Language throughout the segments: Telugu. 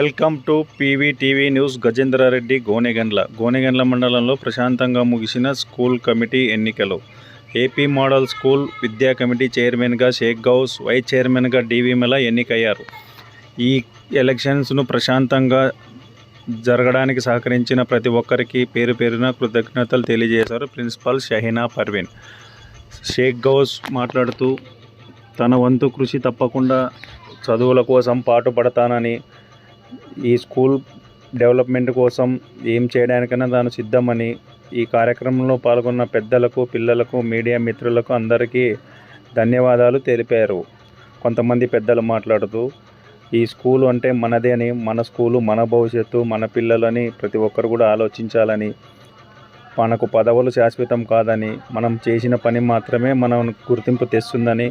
Welcome to PV TV news Gajendra Reddy Gonegandla. Gonegandla మండలంలో ప్రశాంతంగా ముగిసిన స్కూల్ కమిటీ ఎన్నికలు. ఏపీ మోడల్ స్కూల్ విద్యా కమిటీ చైర్మన్గా షేక్ గౌస్ వైస్ చైర్మన్గా డివిమల ఎన్నికయ్యారు. ఈ ఎలక్షన్స్ను ప్రశాంతంగా జరగడానికి సహకరించిన ప్రతి ఒక్కరికి పేరు పేరున కృతజ్ఞతలు తెలియజేశారు ప్రిన్సిపల్ షహీనా పర్వీన్. షేక్ గౌస్ మాట్లాడుతూ తన వంతు కృషి తప్పకుండా చదువుల కోసం పాటుపడతానని ఈ స్కూల్ డెవలప్మెంట్ కోసం ఏం చేయడానికైనా తాను సిద్ధమని ఈ కార్యక్రమంలో పాల్గొన్న పెద్దలకు పిల్లలకు మీడియా మిత్రులకు అందరికీ ధన్యవాదాలు తెలిపారు. కొంతమంది పెద్దలు మాట్లాడుతూ ఈ స్కూలు అంటే మనదే అని మన స్కూలు మన భవిష్యత్తు మన పిల్లలని ప్రతి ఒక్కరు కూడా ఆలోచించాలని మనకు పదవులు శాశ్వతం కాదని మనం చేసిన పని మాత్రమే మనం గుర్తింపు తెస్తుందని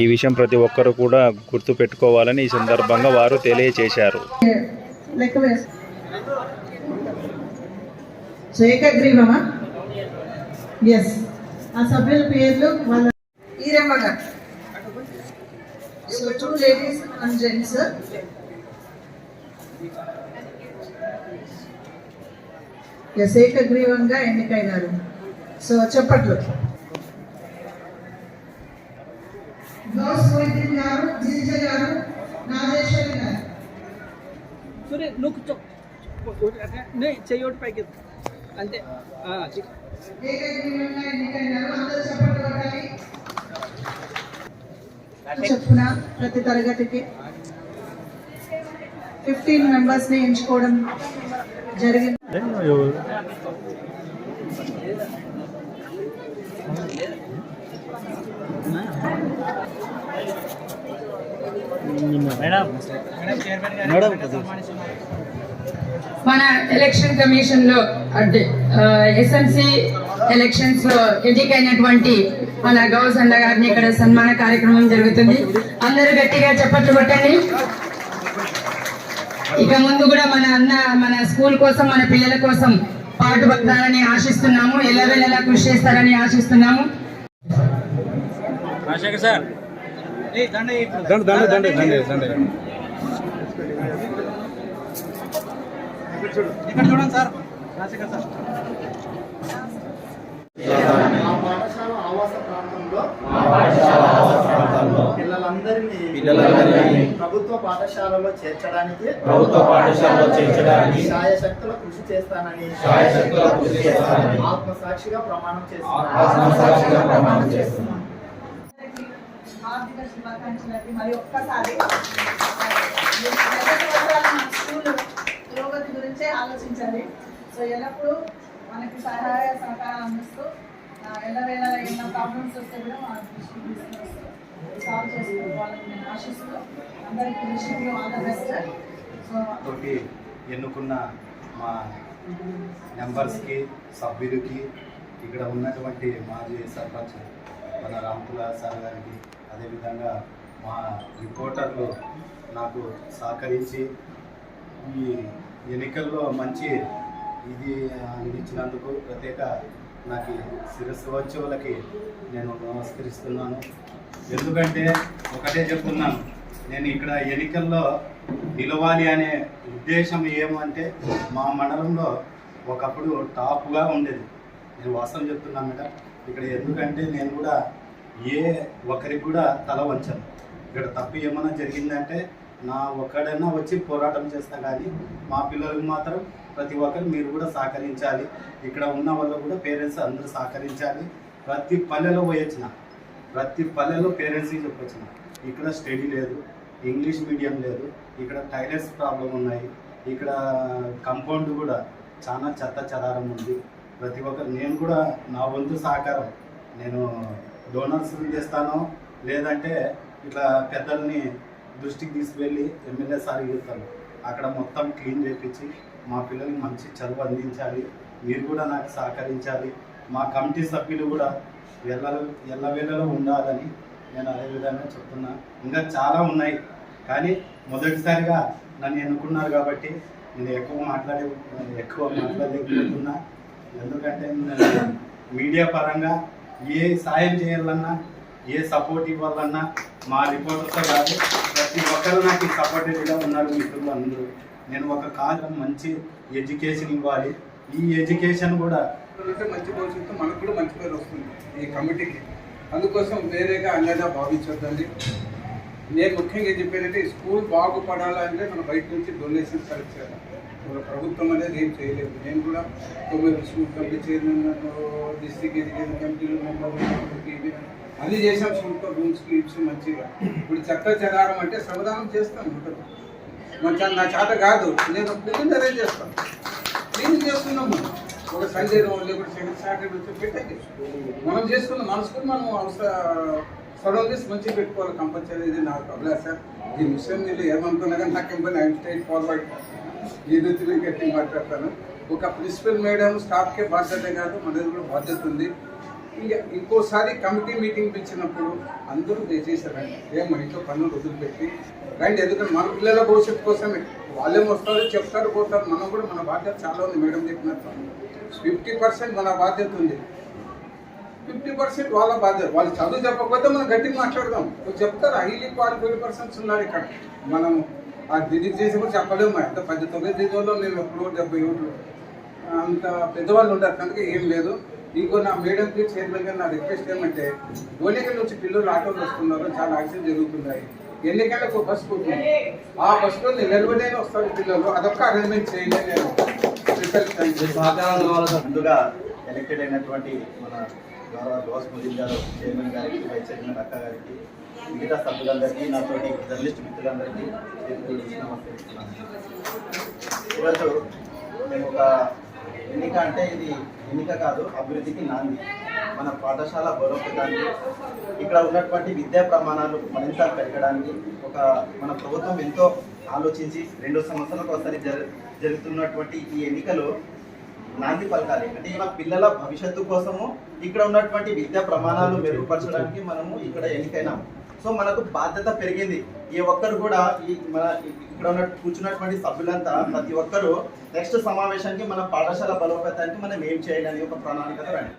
ఈ విషయం ప్రతి ఒక్కరు కూడా గుర్తు పెట్టుకోవాలని ఈ సందర్భంగా వారు తెలియచేశారు. ఆ సభ్యుల పేర్లు వాళ్ళ Eeramma garu. So two ladies and gents yes ఏకగ్రీవంగా ఎన్నికైనారు. సో చెప్పట్లు. పైకి. అంతే. చెప్పున ప్రతి తరగతికి. ఫిఫ్టీన్ మెంబర్స్ని ఎంచుకోవడం జరిగింది మన ఎలక్షన్ కమిషన్లో అంటే ఎస్ఎంసి ఎలక్షన్స్లో ఎన్నికైనటువంటి మన గౌస్ గారిని ఇక్కడ సన్మాన కార్యక్రమం జరుగుతుంది. అందరూ గట్టిగా చప్పట్లు కొట్టండి. ఇక ముందు కూడా మన అన్న మన స్కూల్ కోసం మన పిల్లల కోసం పాటుపడతారని ఆశిస్తున్నాము. ఎల్లవెల్లలా కృషి చేస్తారని ఆశిస్తున్నాము. ఏయ్, దండ వేయి ఇప్పుడు. ఇక్కడ చూడండి సార్. రాజశేఖర్ సార్. మా పాఠశాల ఆవాస ప్రాంతంలో పిల్లలందరినీ ప్రభుత్వ పాఠశాలలో చేర్చడానికి ప్రభుత్వ పాఠశాలలో చేర్చడానికి శాయశక్తుల కృషి చేస్తానని శాయశక్తుల కృషి చేస్తానని ఆత్మసాక్షిగా ప్రమాణం ఆత్మసాక్షిగా ప్రమాణం చేస్తున్నాను. ఆర్థిక శుభాకాంక్షలకి మరి ఒక్కసారి స్కూల్ పురోగతి గురించే ఆలోచించాలి సో ఎల్లప్పుడూ మనకి సహాయ సహకారాలు అందిస్తూ ఆ, ఎల్లవేళ ఏమైనా ప్రాబ్లమ్స్ వస్తే కూడా మన దృష్టికి తీసుకొస్తూ సాల్వ్ చేసుకోవాలని నేను ఆశిస్తూ అందరికీ విషయంలో ఆల్ ద బెస్ట్ తోటి ఎన్నుకున్న మా మెంబర్స్కి సభ్యులకి ఇక్కడ ఉన్నటువంటి మాజీ సర్పంచ్ మన రామకుల సార్ గారికి అదేవిధంగా మా రిపోర్టర్లు నాకు సహకరించి ఈ ఎన్నికల్లో మంచి ఇది అందించినందుకు ప్రత్యేక నాకు శిరస్సు వచ్చే వాళ్ళకి నేను నమస్కరిస్తున్నాను. ఎందుకంటే ఒకటే చెప్తున్నాను నేను ఇక్కడ ఎన్నికల్లో నిలవాలి అనే ఉద్దేశం ఏమంటే మా మండలంలో ఒకప్పుడు టాప్గా ఉండేది. నేను వాస్తవం చెప్తున్నాను మేడం ఇక్కడ ఎందుకంటే నేను కూడా ఏ ఒకరికి కూడా తల వంచను. ఇక్కడ తప్పు ఏమైనా జరిగిందంటే నా ఒక్కడైనా వచ్చి పోరాటం చేస్తా కానీ మా పిల్లలకు మాత్రం ప్రతి ఒక్కరు మీరు కూడా సహకరించాలి. ఇక్కడ ఉన్న వాళ్ళు కూడా పేరెంట్స్ అందరూ సహకరించాలి. ప్రతి పల్లెలో పోయొచ్చిన ప్రతి పల్లెలో పేరెంట్స్కి చెప్పొచ్చిన ఇక్కడ స్టడీ లేదు ఇంగ్లీష్ మీడియం లేదు ఇక్కడ టైలెట్స్ ప్రాబ్లం ఉన్నాయి ఇక్కడ కంపౌండ్ కూడా చాలా చెత్త చెదారం ఉంది. ప్రతి ఒక్కరు నేను కూడా నా వంతు సహకారం. నేను డోనర్స్ చేస్తాను లేదంటే ఇట్లా పెద్దల్ని దృష్టికి తీసుకువెళ్ళి ఎమ్మెల్యే సార్ చెప్తాను. అక్కడ మొత్తం క్లీన్ చేపించి మా పిల్లలకి మంచి చదువు అందించాలి. మీరు కూడా నాకు సహకరించాలి. మా కమిటీ సభ్యులు కూడా ఎల్ల ఎల్లవేళలో ఉండాలని నేను అదే విధంగా చెప్తున్నా. ఇంకా చాలా ఉన్నాయి. కానీ మొదటిసారిగా నన్ను ఎన్నుకున్నారు కాబట్టి నేను ఎక్కువ మాట్లాడే ఎక్కువ మాట్లాడలేకపోతున్నా. ఎందుకంటే నేను మీడియా పరంగా ఏ సాయం చేయాలన్నా ఏ సపోర్ట్ ఇవ్వాలన్నా మా రిపోర్టర్తో కాదు ప్రతి ఒక్కరు నాకు సపోర్టివ్గా ఉన్నారు మిత్రులు అందరూ. నేను ఒక కాలం మంచి ఎడ్యుకేషన్ ఇవ్వాలి. ఈ ఎడ్యుకేషన్ కూడా మంచి భవిష్యత్తు మనకు కూడా మంచి పేరు వస్తుంది ఈ కమిటీకి అందుకోసం వేరేగా అన్నదా భావించొద్దండి. నేను ముఖ్యంగా చెప్పేదంటే స్కూల్ బాగుపడాలంటే మనం బయట నుంచి డొనేషన్స్ కలెక్ట్ చేయాలి. మన ప్రభుత్వం అనేది ఏం చేయలేదు. నేను కూడా తొమ్మిది school committee chairman district education కమిటీలు మెంబర్ అన్ని చేసాం స్కూల్ రూమ్స్ ఇచ్చి మంచిగా. ఇప్పుడు చక్క చెదారం అంటే శ్రమదానం చేస్తాను ఉంటుంది మంచి నా చేత కాదు. నేను క్లీన్ అరేంజ్ చేస్తాను క్లీన్ చేస్తున్నాం మనం. ఒక సండే రోజు లేకపోతే సెకండ్ సాటర్డే వచ్చి పెట్టండి. మనం చేసుకున్న మనసుకు మనం అవసర సరౌండింగ్స్ మంచిగా పెట్టుకోవాలి కంపల్సరీ. ఇది నాకు అభిలాష ఈ విషయం మీరు ఏమనుకున్నా కానీ నాకు ఎంపీ ఐఎమ్ స్టేట్ ఫార్వర్డ్. ఈ రీతిలో గట్టి మాట్లాడతాను. ఒక ప్రిన్సిపల్ మేడం స్టాఫ్కే బాధ్యత కాదు. మనది కూడా బాధ్యత ఉంది. ఇంకోసారి కమిటీ మీటింగ్ పిలిచినప్పుడు అందరూ దయచేసారండి ఏమో ఇంట్లో పనులు వదిలిపెట్టి రండి ఎందుకంటే మన పిల్లల భవిష్యత్తు కోసమే. వాళ్ళేం వస్తారు చెప్తారు పోతారు. మనం కూడా మన బాధ్యత చాలా ఉంది మేడం చెప్పినట్టు ఫిఫ్టీ పర్సెంట్ మన బాధ్యత ఉంది. ఫిఫ్టీ పర్సెంట్ వాళ్ళ బాధ్యత. వాళ్ళు చదువు చెప్పకపోతే మనం గట్టిగా మాట్లాడదాం. చెప్తారు? హైలీ క్వాలిఫైడ్ పర్సన్స్ ఉన్నారు ఇక్కడ. మనం ఆ డిగ్రీ చేసి కూడా చెప్పలేము ఎంత పెద్ద తొమ్మిది దిగులో మేము ఎప్పుడో డెబ్బై ఏళ్ళు అంత పెద్దవాళ్ళు ఉంటారు కనుక ఏం లేదు. ఇంకో నా మేడంకి చైర్మన్ గారు నా రిక్వెస్ట్ ఏమంటే గోలికల నుంచి పిల్లలు ఆటోలు వస్తున్నారు చాలా యాక్సిడెంట్ జరుగుతున్నాయి. ఎన్నికలకు ఒక బస్ పోతుంది ఆ బస్సులో నిలబడైనా వస్తారు పిల్లలు. అదొక అరేంజ్మెంట్ చేయండి నేను ముందుగా ఎలక్టెడ్ అయినటువంటి మన గౌరవ గౌస్ ముదిన్ గారు చైర్మన్ గారికి వైస్ చైర్మన్ అక్క గారికి మిగతా సభ్యులందరికీ నాతోటి జర్నలిస్ట్ మిత్రులందరికీ నమస్కరిస్తున్నాను. ఈరోజు మేము ఒక ఎన్నిక అంటే ఇది ఎన్నిక కాదు అభివృద్ధికి నాంది. మన పాఠశాల బలోపేతానికి ఇక్కడ ఉన్నటువంటి విద్యా ప్రమాణాలు మరింత పెరగడానికి ఒక మన ప్రభుత్వం ఎంతో ఆలోచించి రెండు సంవత్సరాలకు ఒకసారి జరుగుతున్నటువంటి ఈ ఎన్నికలు నాంది పలకాలి. అంటే మన పిల్లల భవిష్యత్తు కోసము ఇక్కడ ఉన్నటువంటి విద్యా ప్రమాణాలు మెరుగుపరచడానికి మనము ఇక్కడ ఎన్నికైనాము. సో మనకు బాధ్యత పెరిగింది. ఈ ఒక్కరు కూడా ఈ మన ఇక్కడ ఉన్న కూర్చున్నటువంటి సభ్యులంతా ప్రతి ఒక్కరు నెక్స్ట్ సమావేశానికి మన పాఠశాల బలోపేతానికి మనం ఏం చేయాలి ఒక ప్రణాళికతో రండి.